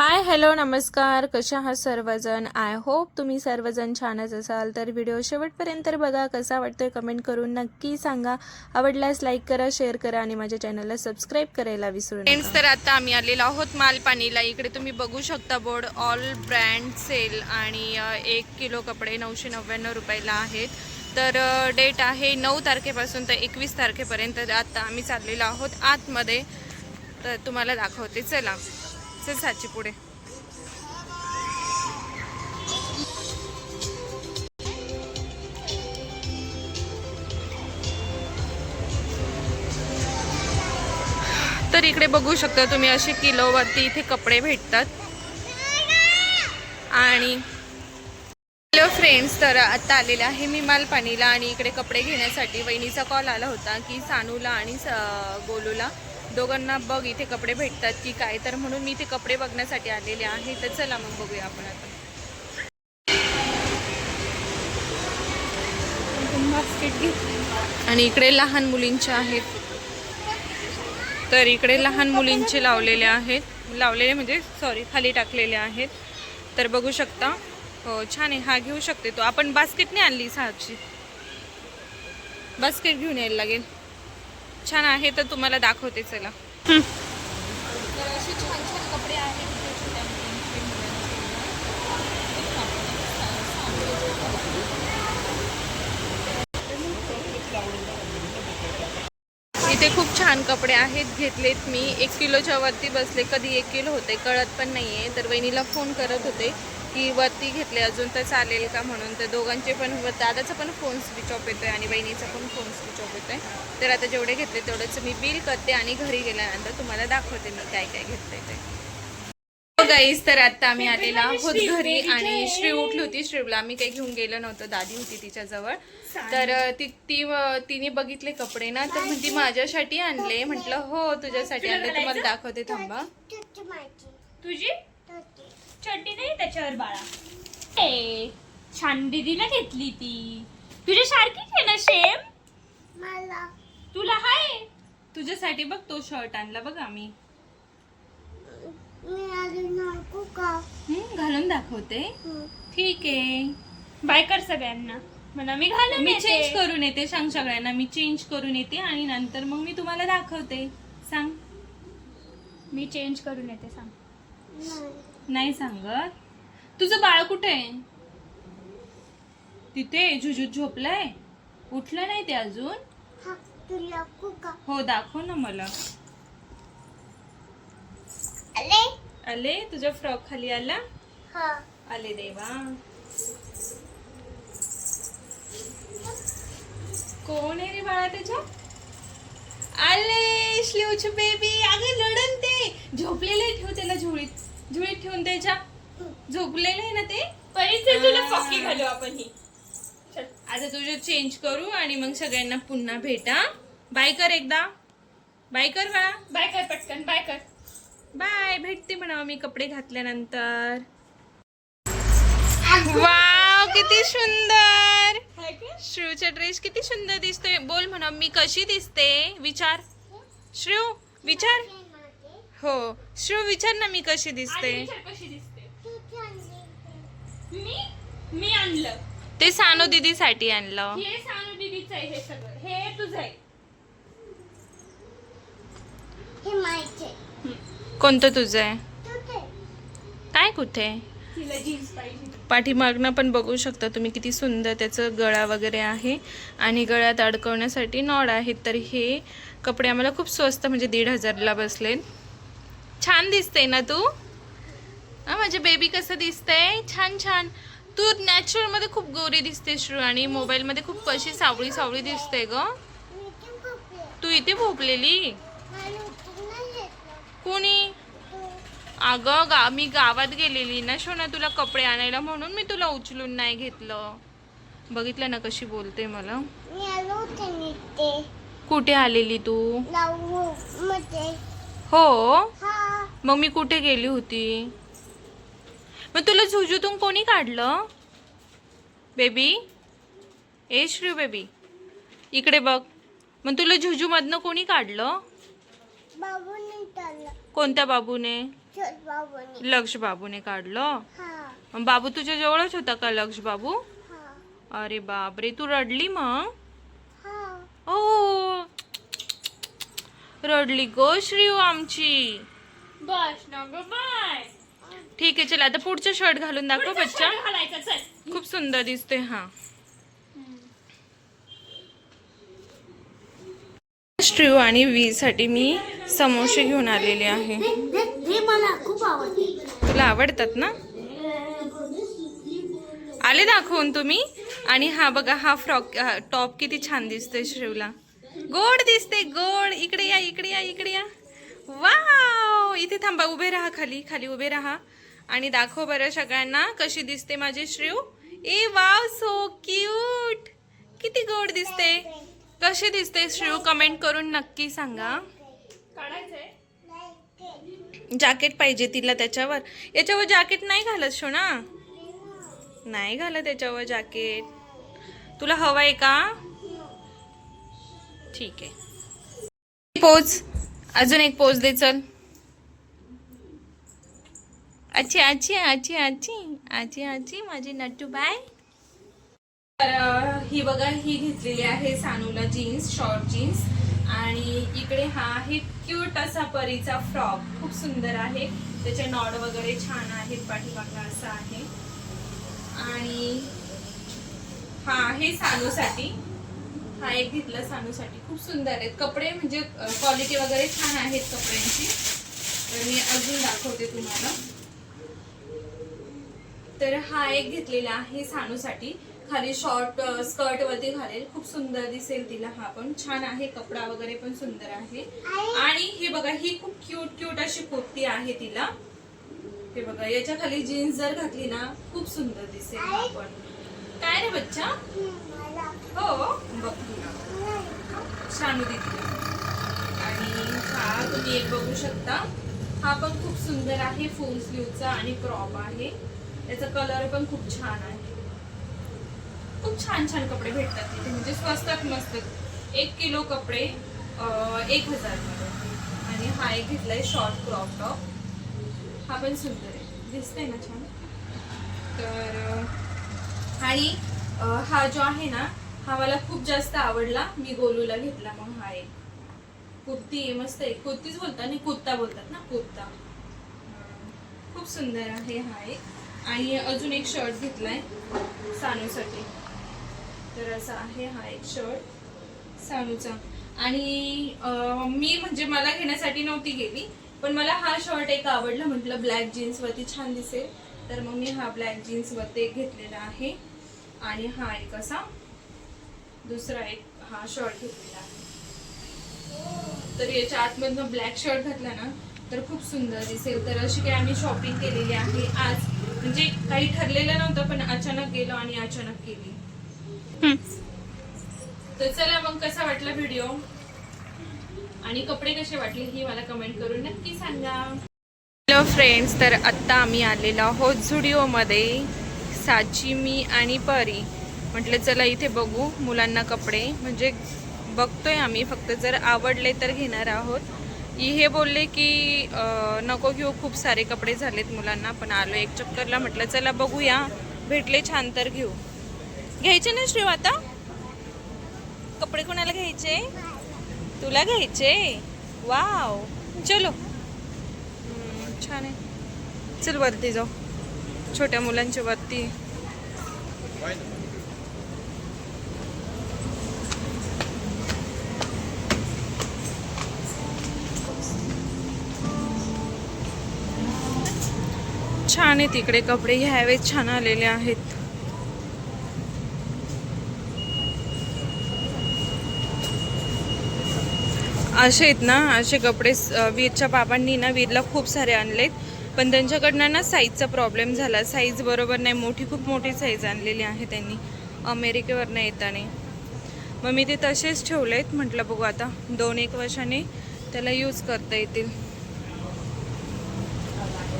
Hi hello नमस्कार. कशा आहात सर्वजण? आय होप तुम्ही सर्वजण छानच असाल. तर व्हिडिओ शेवटपर्यंत बघा कसा वाटतोय कमेंट करून नक्की सांगा. आवडल्यास लाईक करा शेअर करा आणि माझ्या चॅनलला सबस्क्राईब करायला विसरू फ्रेंड्स तर आता आम्ही आलेलो आहोत मालपाणीला. इकडे तुम्ही बघू शकता बोर्ड ऑल ब्रँड सेल आणि एक किलो कपडे नऊशे नव्याण्णव रुपयाला आहेत. तर डेट आहे नऊ तारखेपासून तर एकवीस तारखेपर्यंत. आता आम्ही चाललेलो आहोत आतमध्ये. तर तुम्हाला दाखवते. चला. चल साची पुढे. तर इकडे बघू शकता तुम्ही असे किलोवरती इथे कपडे भेटतात. आणि हॅलो फ्रेंड्स तर आता आलेले आहे मी मालपाणीला आणि इकडे कपडे घेण्यासाठी. वहिनीचा कॉल आला होता की सानूला आणि स- गोलूला. दोघांना बघ इथे कपडे भेटतात की काय? तर म्हणून मी इथे कपडे बघण्यासाठी आलेले आहे. तर चला मग बघूया आपण आता. आणि इकडे लहान मुलींचे आहेत. तर इकडे लहान मुलींचे लावलेले आहेत. लावलेले म्हणजे सॉरी खाली टाकलेले आहेत. तर बघू शकता. हो छान आहे. हा घेऊ शकते तो. आपण बास्केटने आणली सहाची बास्केट घेऊन यायला लागेल. छान आहे तर तुम्हाला दाखवते चला. तर असे छान छान कपडे आहेत इथे खूप छान कपडे आहेत घेतलेत मी. एक किलोच्या वरती बसले कधी एक किलो होते कळत पण नाहीये. तर वहिनीला फोन करत होते. की वरती घेतले अजून तर चालेल का म्हणून. तर दोघांचे पण दादाचं दादाचा पण फोन स्विच ऑफ येतोय आणि बहिणीचा पण फोन स्विच ऑफ येतोय. तर आता जेवढे घेतले तेवढंच मी बिल करते आणि घरी गेल्यानंतर तुम्हाला दाखवते मी काय काय घेतलंय ते. हो गाईस तर आता आम्ही आलेला आहोत घरी आणि श्री उठली होती. श्रीवला आम्ही काही घेऊन गेलो नव्हतं. दादी होती तिच्या जवळ. तर ती ती तिने बघितले कपडे ना तर ती माझ्यासाठी आणले. म्हटलं हो तुझ्यासाठी आणले. तुम्हाला दाखवते थांबा. तुझी? चड्डी नाही त्याच्यावर बाळा. ए छान दीदीला घेतली ती. तुझ्या सारखीच आहे ना सेम मला. तुला हाय? तुझ्यासाठी बघ तो शर्ट आणला बघ आम्ही घालून दाखवते. ठीक आहे. बाय कर सगळ्यांना. म्हणा मी घालून मी. चेंज करून येते सांग सगळ्यांना. मी चेंज करून येते आणि नंतर मग मी तुम्हाला दाखवते. सांग. मी चेंज करून येते सांग. नाही सांगत. तुझं बाळ कुठे आहे? तिथे झुझुत झोपलाय? उठलं नाही ते अजून? हा हो दाखव ना मला. आले? आले? तुझ्या फ्रॉक खाली आला? हा. आले देवा. कोण आहे रे बाळा त्याच्या? आले श्लीवचे बेबी अगे लढन ते. झोपलेले ठेव त्याला झोळीत. झोळीत ठेवून त्याच्या झोपलेले आहे ना ते? तुला पक्की घालू आपण ही. चल. आता तुझे चेंज करू आणि मग सगळ्यांना पुन्हा भेटा बाय कर एकदा. बाय कर बाळा. बाय कर पटकन बाय कर. बाय. भेटते म्हणा मी कपडे घातल्यानंतर. वाव किती सुंदर! हाय का? ड्रेस किती सुंदर दिसतोय. बोल म्हणा मी कशी दिसते? विचार. श्रीव विचार. हो. श्रीव विचार ना मी कशी दिसते. आणि विचार कशी दिसते. तू चांगली मी? मी आणलं. ते सानू दीदीसाठी आणलं. हे सानू दीदीचं आहे हे सगळं. हे तुझं आहे. हे माहिती कोणतं तुझं आहे? तू ते काय कुठे? तिला जीन्स पाहिजे. पाठीमागनं पण बघू शकता तुम्ही किती सुंदर त्याचं गळा वगैरे आहे. आणि गळ्यात अडकवण्यासाठी नॉड आहेत. तर हे कपडे आम्हाला खूप स्वस्त म्हणजे दीड हजारला बसले छान दिसते ना तू? हा माझे बेबी कसं दिसतंय? छान छान. तू नॅचरलमध्ये खूप गोरी दिसते श्रू आणि मोबाईलमध्ये खूप कशी सावळी सावळी दिसते ग. ते इथे भोपलेली? कोणी? अगं गा मी गावात गेलेली ना शोना तुला कपडे आणायला म्हणून मी तुला उचलून नाही घेतलं. बघितलं ना कशी बोलते मला. कुठे आलेली तू? हो? हा. मग मी कुठे गेली होती? मग तुला झुजूतून कोणी काढलं? बेबी? ए श्री बेबी. इकडे बघ. मग तुला झुजूमधनं कोणी काढलं? कोणत्या बाबूने. लक्ष बाबूने काढलं? हा. मग बाबू तुझ्या जवळच होता का लक्ष बाबू? हा. अरे बापरे तू रडली मग? हा. ओ रडली गो श्रीव आमची. बस ना ग बाय ठीक आहे चल आता पुढचं शर्ट घालून दाखव बच्चा. घालायचा चल. खूप सुंदर दिसते हा. श्रीव आणि वी साठी मी समोसे घेऊन आलेले आहे. हे मला खूप आवडते तुला आवडतात ना? आले दाखवून तुम्ही? आणि हा बघा हा फ्रॉक टॉप किती छान दिसतोय श्रीवला. गोड दिसते गोड. इकडे या इकडे या इकडे या. वाव! इथे थांबा उभे राहा खाली खाली उभे राहा. आणि दाखव बरं सगळ्यांना कशी दिसते माझी श्रीव. ए वाव सो क्यूट किती गोड दिसते. कशी दिसते श्रीव कमेंट करून नक्की सांगा. जॅकेट पाहिजे तिला त्याच्यावर. याच्यावर जॅकेट नाही घालत शोना नाही घालत त्याच्यावर जॅकेट. तुला हवंय का? ठीक आहे. पोज. अजून एक पोज दे चल. अच्छी अच्छी अच्छी अच्छी अच्छी अच्छी माझी नट्टू बाय. तर ही बघा ही घेतलेली आहे सानूला जीन्स शॉर्ट जीन्स आणि इकडे हा आहे क्यूट असा परीचा फ्रॉक खूप सुंदर आहे. त्याचे नॉड वगैरे छान आहेत पाठीमागला असा आहे. आणि हा आहे सानूसाठी. हा एक घेतला सानूसाठी. खूप सुंदर आहेत. कपडे म्हणजे क्वालिटी वगैरे छान आहेत कपड्यांची. तर मी अजून दाखवते तुम्हाला. तर हा एक घेतलेला आहे सानूसाठी. खाली शॉर्ट स्कर्ट वरती घालेल. खूप सुंदर दिसेल तिला हा पण. छान आहे. कपडा वगैरे पण सुंदर आहे. आणि हे बघा ही खूप क्यूट क्यूट अशी कुर्ती आहे तिला. हे बघा याच्या खाली जीन्स जर घातली ना खूप सुंदर दिसेल हा पण. काय रे बच्चा? हो. शानू दिदी. आणि हा तुम्ही एक बघू शकता. हा पण खूप सुंदर आहे फुल स्लीवचा आणि क्रॉप आहे. त्याचा कलर पण खूप छान आहे. खूप छान छान कपडे भेटतात तिथे. म्हणजे स्वस्तात मस्त. एक किलो कपडे एक हजार आणि हा एक घेतलाय शॉर्ट क्रॉप टॉप हा पण सुंदर आहे. दिसतंय ना छान? तर आणि हा जो आहे ना हा मला खूप जास्त आवडला. मी गोलूला घेतला मग हा एक. कुर्ती मस्त आहे. कुर्तीच बोलतात आणि कुर्ता बोलतात ना कुर्ता. खूप सुंदर आहे हा एक. आणि अजून एक शर्ट घेतलाय सानूसाठी. तर असा आहे हा एक शर्ट सानूचा. आणि मी म्हणजे मला घेण्यासाठी नव्हती गेली पण मला हा शर्ट एक आवडला. म्हटलं ब्लॅक जीन्सवरती छान दिसेल. तर मग मी हा ब्लॅक जीन्सवरती एक घेतलेला आहे. आणि हा एक असा दुसरा एक हा शर्ट घेतलेला आहे. तर याच्या आतमधनं ब्लॅक शर्ट घातला ना तर खूप सुंदर दिसेल. तर अशी काही आम्ही शॉपिंग केलेली आहे आज. म्हणजे काही ठरलेलं नव्हतं पण अचानक गेलो आणि अचानक केली. तर चला मग कसा वाटला व्हिडिओ आणि कपडे कसे वाटले ही मला कमेंट करून नक्की सांगा. हॅलो फ्रेंड्स तर आत्ता आम्ही आलेलो आहोत झुडिओमध्ये साची मी आणि परी. म्हटलं चला इथे बघू मुलांना कपडे. म्हणजे बघतोय आम्ही फक्त जर आवडले तर घेणार आहोत. हे बोलले की नको घेऊ खूप सारे कपडे झालेत मुलांना. पण आलो एक चक्करला म्हटलं चला बघूया. भेटले छान तर घेऊ. घ्यायचे ना श्रीव आता? कपडे कोणाला घ्यायचे? तुला घ्यायचे. वाव. चलो. छान आहे. चल वरती जाऊ. छोट्या मुलांच्या वरती. छान आहे तिकडे कपडे. ह्यावेळेस छान आलेले आहेत. असे आहेत ना असे कपडे वीरच्या बाबांनी ना वीरला खूप सारे आणलेत. पण त्यांच्याकडनं ना साईजचा प्रॉब्लेम झाला. साईज बरोबर नाही. मोठी खूप मोठी साईज आणलेली आहे त्यांनी. अमेरिकेवरनं येताना. मग मी ते तसेच ठेवले आहेत म्हटलं बघू आता दोन एक वर्षाने त्याला यूज करता येतील.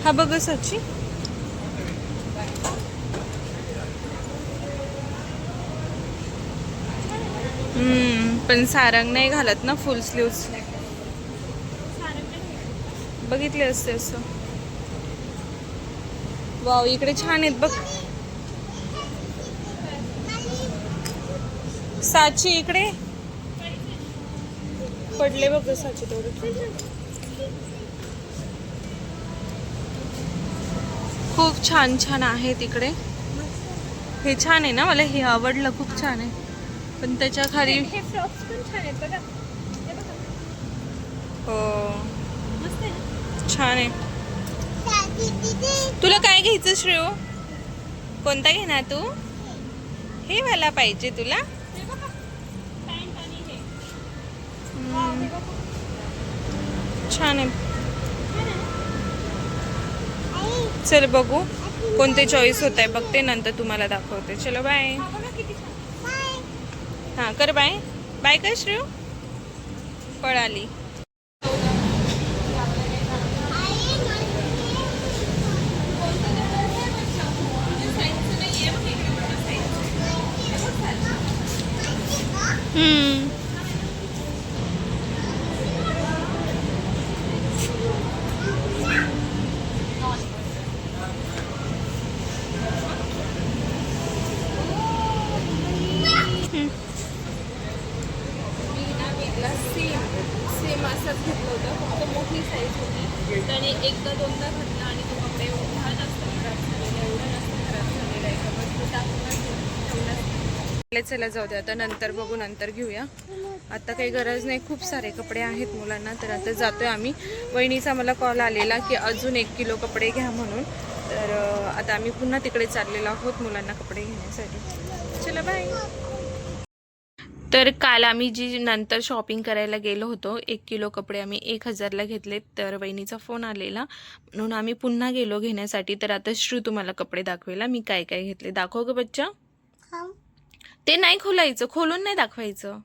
हा बघ सची. पण सारंग नाही घालत ना फुल स्लीव्स बघितले असते असं. वाव इकडे छान आहेत बघ. साची इकडे. पडले बघ साची तेवढे. खूप छान छान आहेत इकडे हे छान आहे ना? मला हे आवडलं खूप छान आहे. पण त्याच्याखाली हे फ्रॉक्स पण छान आहेत बघा. हे आहे छान आहे. तुला काय घ्यायचं श्रेय? कोणता घेणार तू? हे मला पाहिजे तुला. छान आहे. चल बघू. कोणते चॉईस होत आहे बघते नंतर तुम्हाला दाखवते. चलो बाय हां कर बाय बाय कर श्रेय पळाली. हम्म मी ना वेगळा सेम सेम असाच घेतलं होतं फक्त मोठी साईज होती त्याने एकदा दोनदा घातला आणि तो कपडे एवढा जास्त खराब झालेला एवढा जास्त खराब झालेला आहे का बस तो टाकूनच ठेवलाच नाही. चला जाऊ दे. आता नंतर बघू नंतर घेऊया. आता काही गरज नाही खूप सारे कपडे आहेत मुलांना तर आता जातोय आम्ही. वहिनीचा मला कॉल आलेला की अजून एक किलो कपडे घ्या म्हणून. तर आता आम्ही पुन्हा तिकडे चाललेलो आहोत मुलांना कपडे घेण्यासाठी. चला बाय तर काल आम्ही जी नंतर शॉपिंग करायला गेलो होतो एक किलो कपडे आम्ही एक हजारला घेतले तर वहिनीचा फोन आलेला. म्हणून आम्ही पुन्हा गेलो घेण्यासाठी. तर आता श्रू तुम्हाला कपडे दाखवेला मी काय काय घेतले. दाखव ग बच्चा. ते नाही खोलायचं खोलून नाही दाखवायचं.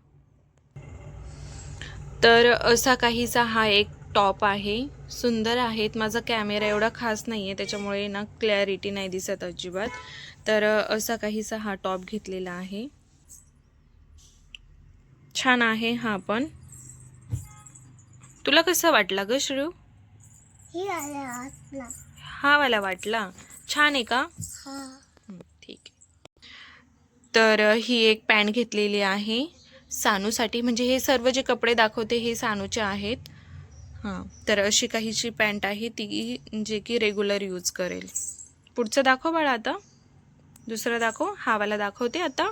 तर असा काहीसा हा एक टॉप आहे. सुंदर आहेत. माझा कॅमेरा एवढा खास नाही आहे त्याच्यामुळे ना क्लॅरिटी नाही दिसत अजिबात. तर असा काहीसा हा टॉप घेतलेला आहे. छान आहे हा पण. तुला कसा वाटला ग श्रेयू ही हा वाला वाटला. छान आहे का? तर ही एक पॅन्ट घेतलेली आहे. सानूसाठी म्हणजे हे सर्व जे कपडे दाखवते हे सानूचे आहेत. हां तर अशी काहीची पॅन्ट आहे ती जे की रेग्युलर यूज करेल. पुढचं दाखव बाळा आता. दुसरं दाखव हावाला दाखवते आता.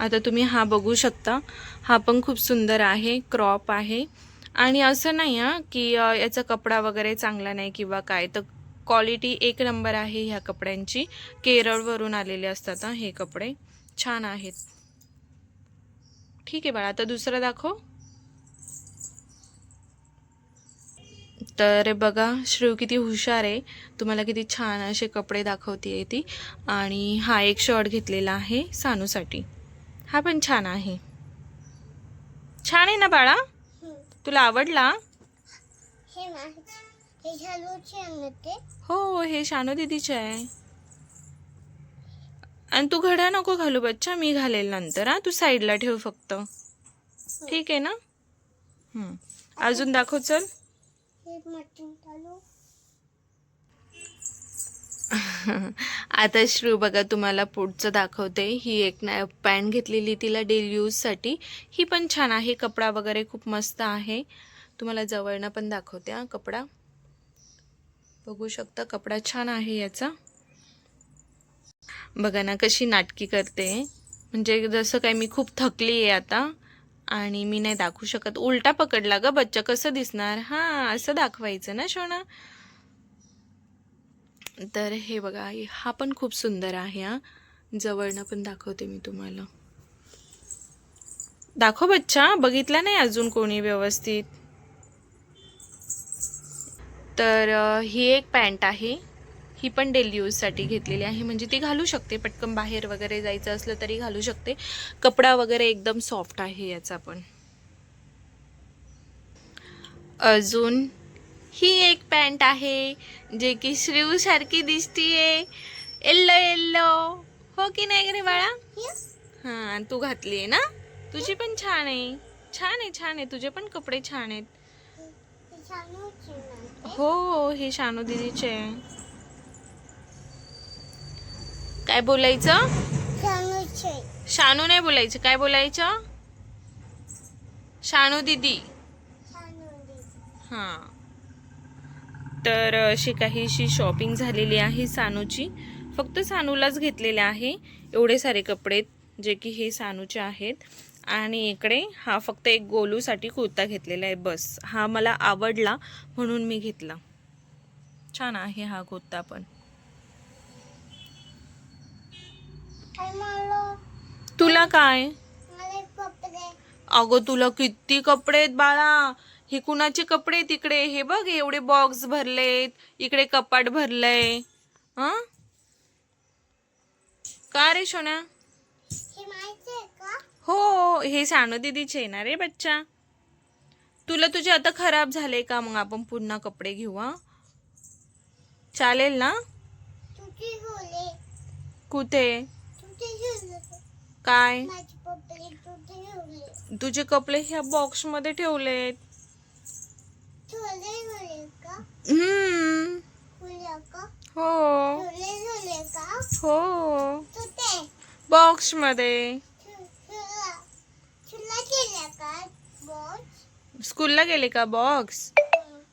आता तुम्ही हा बघू शकता. हा पण खूप सुंदर आहे क्रॉप आहे. आणि असं नाही हां की याचा कपडा वगैरे चांगला नाही किंवा काय. तर क्वालिटी एक नंबर आहे ह्या कपड्यांची. केरळवरून आलेले असतात हां हे कपडे. छान आहेत. ठीक आहे बाळा आता दुसरं दाखव. तर बघा श्रेव किती हुशार आहे. तुम्हाला किती छान असे कपडे दाखवते ती. आणि हा एक शर्ट घेतलेला आहे सानूसाठी. हा पण छान आहे. छान आहे ना बाळा? तुला आवडला? हे हे आणते हो हे शानू दीदीचे आहे. आणि तू घड्या नको घालू बच्चा मी घालेल नंतर हा. तू साईडला ठेव फक्त. ठीक आहे ना? हं. अजून दाखव चल. हे मटण चालू आता श्रू बघा तुम्हाला पुढचं दाखवते. ही एक ना पॅन्ट घेतलेली तिला डेली यूजसाठी ही पण छान आहे कपडा वगैरे खूप मस्त आहे. तुम्हाला जवळनं पण दाखवते हा कपडा. बघू शकता कपडा छान आहे याचा. बघा ना कशी नाटकी करते. म्हणजे जसं काय मी खूप थकली आहे आता आणि मी नाही दाखवू शकत. उलटा पकडला ग बच्चा कसं दिसणार? हां असं दाखवायचं ना शोना? तर हे बघा हा पण खूप सुंदर आहे हा. जवळनं पण दाखवते मी तुम्हाला. दाखव बच्चा बघितला नाही अजून कोणी व्यवस्थित? तर ही एक पॅन्ट आहे. ही पण डेली यूजसाठी घेतलेली आहे. म्हणजे ती घालू शकते. पटकन बाहेर वगैरे जायचं असलं तरी घालू शकते. कपडा वगैरे एकदम सॉफ्ट आहे याचा पण. अजून ही एक पॅन्ट आहे जे की श्रीव सारखी दिसतीये. Yellow yellow. हो की नाही रे बाळा? हा तू घातली आहे ना? तुझी पण छान आहे. छान आहे छान आहे. तुझे पण कपडे छान आहेत. हो, हो हे शानू दिदीचे काय बोलायचं? शानू नाही बोलायचं. काय बोलायचं? शानू दिदी. हा हां. तर अशी काहीशी शॉपिंग झालेली आहे सानूची. फक्त सानूलाच घेतलेले आहे एवढे सारे कपडे जे की हे सानूचे आहेत. आणि इकडे हा फक्त एक गोलूसाठी कुर्ता घेतलेला आहे बस. हा मला आवडला म्हणून मी घेतला. छान आहे हा कुर्ता पण. तुला काय? अगं तुला किती कपडे आहेत बाळा. हे कुणाचे कपडे तिकडे हे बघ एवढे बॉक्स भरलेत. इकडे कपाट भरलंय. हा? का रे सोन्या? हे हो सानू दीदीचे आहे ना रे बच्चा. तुला तुझे आता खराब झाले का? मग आपण पुन्हा कपडे घेऊ हा? चालेल ना? कुठे? काय? तुझे कपडे ह्या बॉक्समध्ये ठेवलेत हो. हो. बॉक्समध्ये तुला तुला केलं का बोल स्कूलला गेले का बॉक्स?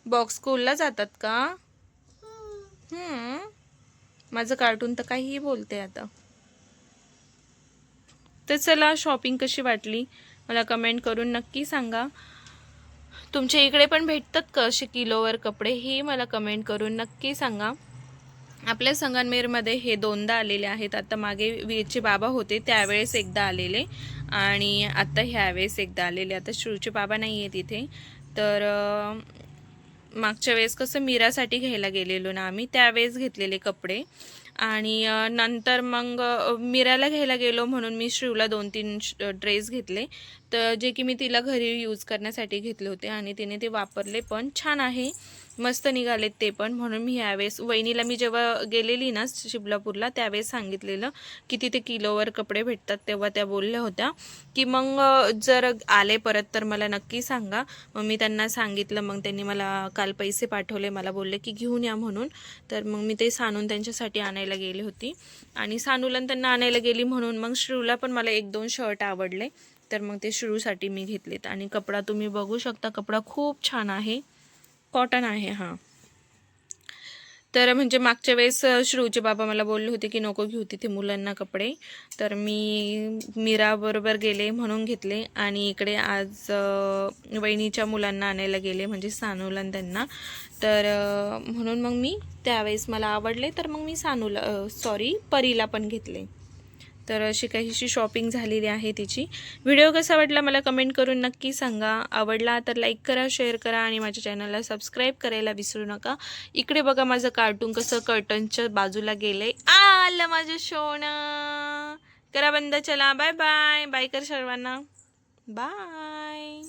बॉक्स स्कूलला जातात का? हम्म. माझं कार्टून तर काहीही बोलते आता. तर चला शॉपिंग कशी वाटली? मला कमेंट करून नक्की सांगा. तुमच्या इकडे पण भेटतात का असे किलोवर कपडे? हे मला कमेंट करून नक्की सांगा. आपल्या संगनमेरमध्ये हे दोनदा आलेले आहेत. आता मागे वीरचे बाबा होते त्यावेळेस एकदा आलेले. आणि आत्ता ह्यावेळेस एकदा आलेले. आता श्रूचे बाबा नाही आहेत इथे. तर मागच्या वेळेस कसं मीरासाठी घ्यायला गेलेलो ना आम्ही त्यावेळेस घेतलेले कपडे. आणि नंतर मग मीराला घ्यायला गेलो म्हणून मी शिवला दोन तीन ड्रेस घेतले. तर जे की मी तिला घरी यूज करण्यासाठी घेतले होते आणि तिने ते वापरले. पण छान आहे. मस्त निघालेत ते पण. म्हणून मी यावेळेस वहिनीला मी जेव्हा गेलेली ना शिबलापूरला त्यावेळेस सांगितलेलं की तिथे किलोवर कपडे भेटतात तेव्हा त्या बोलल्या होत्या. की मग जर आले परत तर मला नक्की सांगा. मग मी त्यांना सांगितलं मग त्यांनी मला काल पैसे पाठवले मला बोलले की घेऊन या म्हणून. तर मग मी ते सानून त्यांच्यासाठी आणायला गेली होती. आणि सानूला त्यांना आणायला गेली म्हणून मग श्रीवला पण मला एक दोन शर्ट आवडले. तर मग ते श्रीवसाठी मी घेतलेत. आणि कपडा तुम्ही बघू शकता कपडा खूप छान आहे. कॉटन आहे हां. तर म्हणजे मागच्या वेळेस अ, श्रूचे बाबा मला बोलले होते की नको घेऊ तिथे मुलांना कपडे. तर मी मीराबरोबर गेले म्हणून घेतले आणि इकडे आज वहिनीच्या मुलांना आणायला गेले म्हणजे सानूला त्यांना. तर म्हणून मग मी त्यावेळेस मला आवडले तर मग मी सानूला सॉरी परीला पण घेतले. तर अशी काहीशी शॉपिंग झालेली आहे तिची. व्हिडिओ कसा वाटला मला कमेंट करून नक्की सांगा. आवडला तर लाईक करा शेअर करा आणि माझ्या चॅनलला सबस्क्राईब करायला विसरू नका. इकडे बघा माझं कार्टून कसं कर्टनच्या बाजूला गेलं आलं माझं शोण करा बंद चला. बाय बाय बाय कर सर्वांना. बाय